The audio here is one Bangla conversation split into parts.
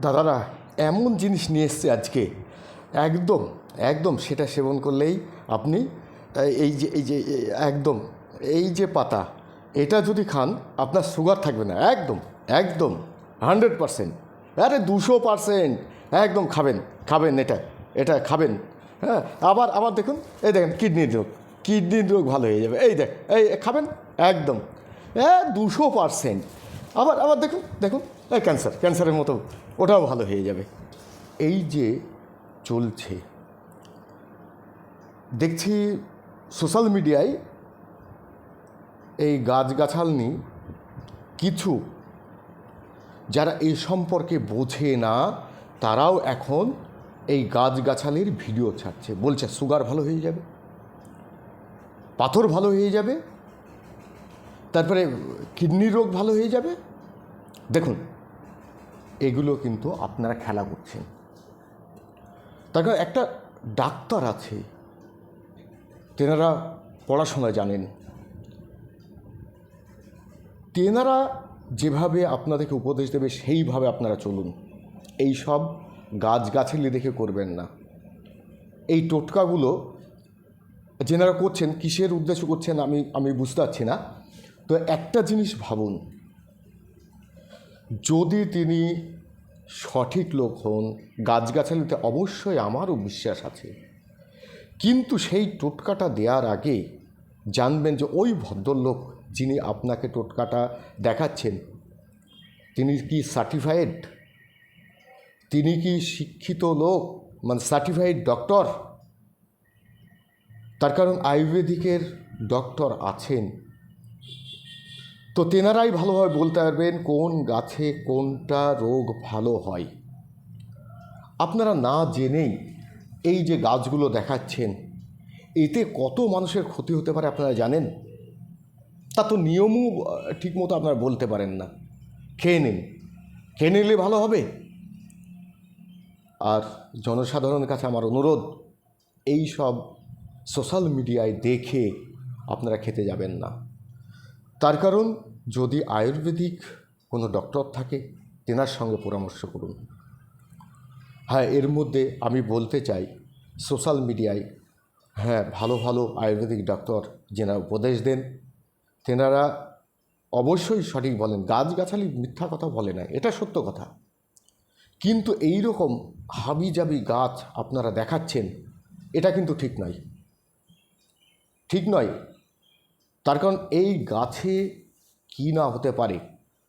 দাদারা, এমন জিনিস নিয়ে এসছে আজকে। একদম একদম সেটা সেবন করলেই আপনি, এই- যে, এই যে, একদম, এই যে পাতা, এটা যদি খান আপনার সুগার থাকবে না, একদম একদম, হান্ড্রেড পারসেন্ট। আরে দুশো পারসেন্ট, একদম খাবেন খাবেন এটা এটা খাবেন হ্যাঁ। আবার আবার দেখুন, এই দেখেন কিডনির রোগ কিডনির রোগ ভালো হয়ে যাবে। এই দেখ, এই খাবেন, একদম। হ্যাঁ দুশো পারসেন্ট। আবার আবার দেখুন দেখুন। ক্যান্সার ক্যান্সারের মতো, ওটাও ভালো হয়ে যাবে। এই যে চলছে, দেখছি সোশ্যাল মিডিয়ায় এই গাছগাছালি কিছু, যারা এই সম্পর্কে বোঝে না, তারাও এখন এই গাছগাছালির ভিডিও ছাড়ছে। বলছে সুগার ভালো হয়ে যাবে, পাথর ভালো হয়ে যাবে তারপরে কিডনির রোগ ভালো হয়ে যাবে? দেখুন, এগুলো কিন্তু আপনারা খেলা করছেন। তার কারণ একটা ডাক্তার আছে, তেনারা পড়াশোনা জানেন। তেনারা যেভাবে আপনাদেরকে উপদেশ দেবে, সেইভাবে আপনারা চলুন। এই সব গাছগাছালি দেখে করবেন না। এই টোটকাগুলো যেনারা করছেন, কিসের উদ্দেশ্য করছেন আমি আমি বুঝতে পারছি না। তো একটা জিনিস ভাবুন, যদি তিনি সঠিক লোক হন গাছগাছালিতে অবশ্যই আমারও বিশ্বাস আছে। কিন্তু সেই টোটকাটা দেওয়ার আগে জানবেন যে ওই ভদ্রলোক যিনি আপনাকে টোটকাটা দেখাচ্ছেন, তিনি কি সার্টিফাইড তিনি কি শিক্ষিত লোক মানে সার্টিফাইড ডক্টর তার কারণ আয়ুর্বেদিকের ডক্টর আছেন। তো তেনারাই ভালোভাবে বলতে পারবেন কোন গাছে কোনটা রোগ ভালো হয়। আপনারা না জেনেই এই যে গাছগুলো দেখাচ্ছেন, এতে কত মানুষের ক্ষতি হতে পারে আপনারা জানেন? তা তো নিয়মও ঠিকমতো আপনারা বলতে পারেন না। খেয়ে নিন। খেয়ে নিলে ভালো হবে। আর জনসাধারণের কাছে আমার অনুরোধ, এই সব সোশ্যাল মিডিয়ায় দেখে আপনারা খেতে যাবেন না। তার কারণ, যদি আয়ুর্বেদিক কোনো ডক্টর থাকে, তেনার সঙ্গে পরামর্শ করুন। হ্যাঁ এর মধ্যে আমি বলতে চাই, সোশ্যাল মিডিয়ায় হ্যাঁ ভালো ভালো আয়ুর্বেদিক ডক্টর যেনারা উপদেশ দেন, তেনারা অবশ্যই সঠিক বলেন। গাছগাছালি মিথ্যা কথা বলে না, এটা সত্য কথা। কিন্তু এই রকম হাবি হাবিজাবি গাছ আপনারা দেখাচ্ছেন, এটা কিন্তু ঠিক নয়। ঠিক নয়। তার কারণ এই গাছে কী না হতে পারে?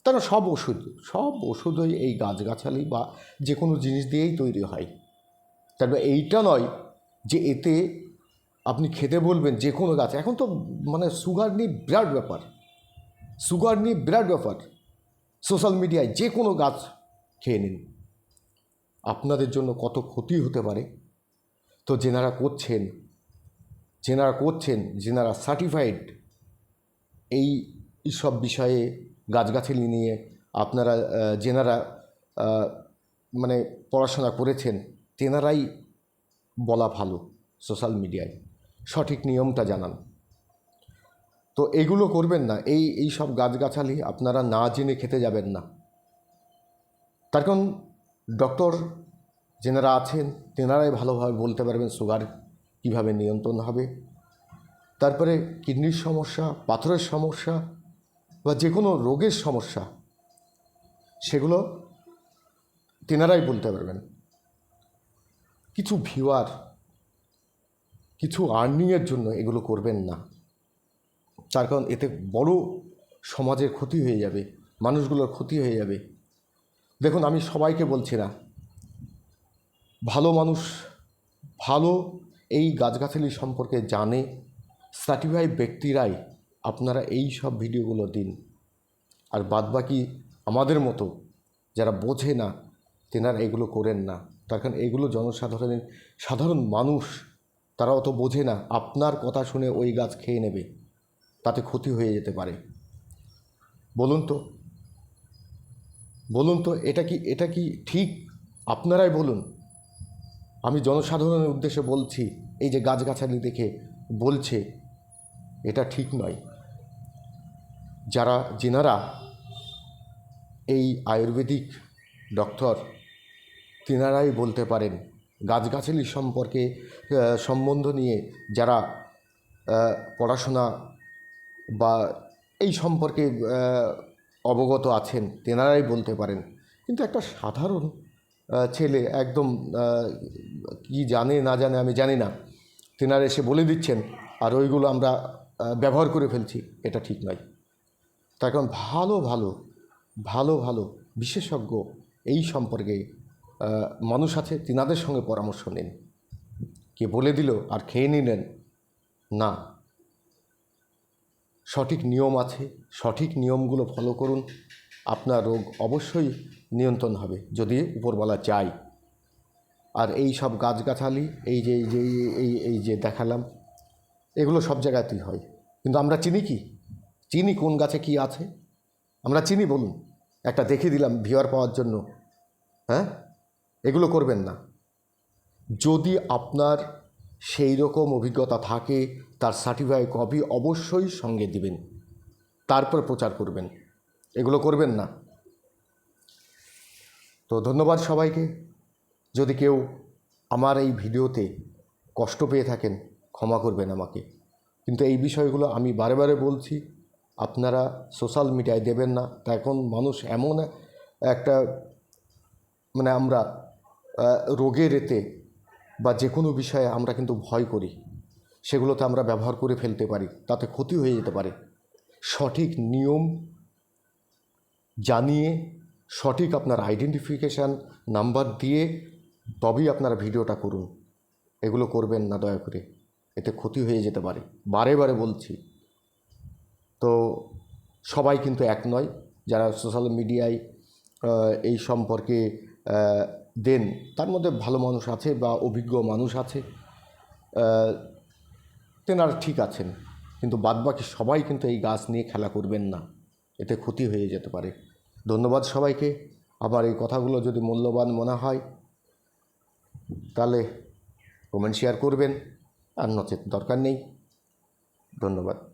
তারা সব ওষুধ, সব ওষুধই এই গাছগাছালি বা যে কোনো জিনিস দিয়েই তৈরি হয়। তারপরে এইটা নয় যে এতে আপনি খেতে বলবেন যে কোনো গাছ। এখন তো মানে সুগার নিয়ে বিরাট ব্যাপার। সুগার নিয়ে বিরাট ব্যাপার। সোশ্যাল মিডিয়ায় যে কোনো গাছ খেয়ে নিন। আপনাদের জন্য কত ক্ষতি হতে পারে। তো যেনারা করছেন যেনারা করছেন, যেনারা সার্টিফাইড এই সব বিষয়ে গাছগাছালি নিয়ে আপনারা যেনারা মানে পড়াশোনা করেছেন, তেনারাই বলা ভালো সোশ্যাল মিডিয়ায়। সঠিক নিয়মটা জানান। তো এগুলো করবেন না। এই এই সব গাছগাছালি আপনারা না জেনে খেতে যাবেন না। তার কারণ ডক্টর যেনারা আছেন, তেনারাই ভালোভাবে বলতে পারবেন সুগার কীভাবে নিয়ন্ত্রণ হবে। তারপরে কিডনির সমস্যা, পাথরের সমস্যা বা যে কোনো রোগের সমস্যা, সেগুলো তেনারাই বলতে পারবেন। কিছু ভিউয়ার, কিছু আর্নিংয়ের জন্য এগুলো করবেন না। তার কারণ এতে বড় সমাজের ক্ষতি হয়ে যাবে, মানুষগুলোর ক্ষতি হয়ে যাবে। দেখুন, আমি সবাইকে বলছি না, ভালো মানুষ ভালো এই গাছগাছালি সম্পর্কে জানে সার্টিফাইড ব্যক্তিরাই আপনারা এই সব ভিডিওগুলো দিন। আর বাদবাকি আমাদের মতো যারা বোঝে না, তেনারা এগুলো করেন না। তার কারণ এগুলো জনসাধারণের সাধারণ মানুষ, তারা অত বোঝে না, আপনার কথা শুনে ওই গাছ খেয়ে নেবে, তাতে ক্ষতি হয়ে যেতে পারে। বলুন তো বলুন তো, এটা কি এটা কি ঠিক? আপনারাই বলুন। আমি জনসাধারণের উদ্দেশ্যে বলছি, এই যে গাছগাছালি দেখে বলছে এটা ঠিক নয়। যারা, যেনারা এই আয়ুর্বেদিক ডক্টর, তেনারাই বলতে পারেন, গাছগাছালি সম্পর্কে সম্বন্ধ নিয়ে যারা পড়াশোনা বা এই সম্পর্কে অবগত আছেন, তেনারাই বলতে পারেন। কিন্তু একটা সাধারণ ছেলে একদম কি জানে না জানে আমি জানি না। তেনারা এসে বলে দিচ্ছেন, আর ওইগুলো আমরা ব্যবহার করে ফেলছি, এটা ঠিক নয়। তার কারণ ভালো ভালো ভালো ভালো বিশেষজ্ঞ এই সম্পর্কে মানুষ আছে, তিনাদের সঙ্গে পরামর্শ নিন। কে বলে দিল আর খেয়ে নিলেন না। সঠিক নিয়ম আছে, সঠিক নিয়মগুলো ফলো করুন। আপনার রোগ অবশ্যই নিয়ন্ত্রণ হবে, যদি উপরওয়ালা চাই আর এই সব গাছগাছালি, এই যে এই যে, এই এই যে দেখালাম, এগুলো সব জায়গাতেই হয়। কিন্তু আমরা চিনি কি? চিনি কোন গাছে কি আছে? আমরা চিনি, বলুন। একটা দেখে দিলাম ভিওয়ার পাওয়ার জন্য। হ্যাঁ? এগুলো করবেন না। যদি আপনার সেই রকম অভিজ্ঞতা থাকে, তার সার্টিফাই কপি অবশ্যই সঙ্গে দিবেন। তারপর প্রচার করবেন। এগুলো করবেন না। তো ধন্যবাদ সবাইকে। যদি কেউ আমার এই ভিডিওতে কষ্ট পেয়ে থাকেন, ক্ষমা করবেন আমাকে। কিন্তু এই বিষয়গুলো আমি বারে বারে বলছি আপনারা সোশ্যাল মিডিয়ায় দেবেন না। তা এখন মানুষ এমন একটা মানে আমরা আহ, রোগের এতে বা যে কোনো বিষয়ে আমরা কিন্তু ভয় করি। সেগুলোতে আমরা ব্যবহার করে ফেলতে পারি তাতে ক্ষতি হয়ে যেতে পারে। সঠিক নিয়ম জানিয়ে সঠিক আপনার আইডেন্টিফিকেশান নাম্বার দিয়ে তবেই আপনারা ভিডিওটা করুন। এগুলো করবেন না দয়া করে। এতে ক্ষতি হয়ে যেতে পারে। বারে বারে বলছি। তো সবাই কিন্তু এক নয়। যারা সোশ্যাল মিডিয়ায় এই সম্পর্কে দেন, তার মধ্যে ভালো মানুষ আছে বা অভিজ্ঞ মানুষ আছে তেনারা ঠিক আছেন। কিন্তু বাদবাকি সবাই কিন্তু এই গাছ নিয়ে খেলা করবেন না। এতে ক্ষতি হয়ে যেতে পারে। ধন্যবাদ সবাইকে। আবার এই কথাগুলো যদি মূল্যবান মনে হয়, তাহলে কমেন্ট শেয়ার করবেন। আর নচেত দরকার নেই। ধন্যবাদ।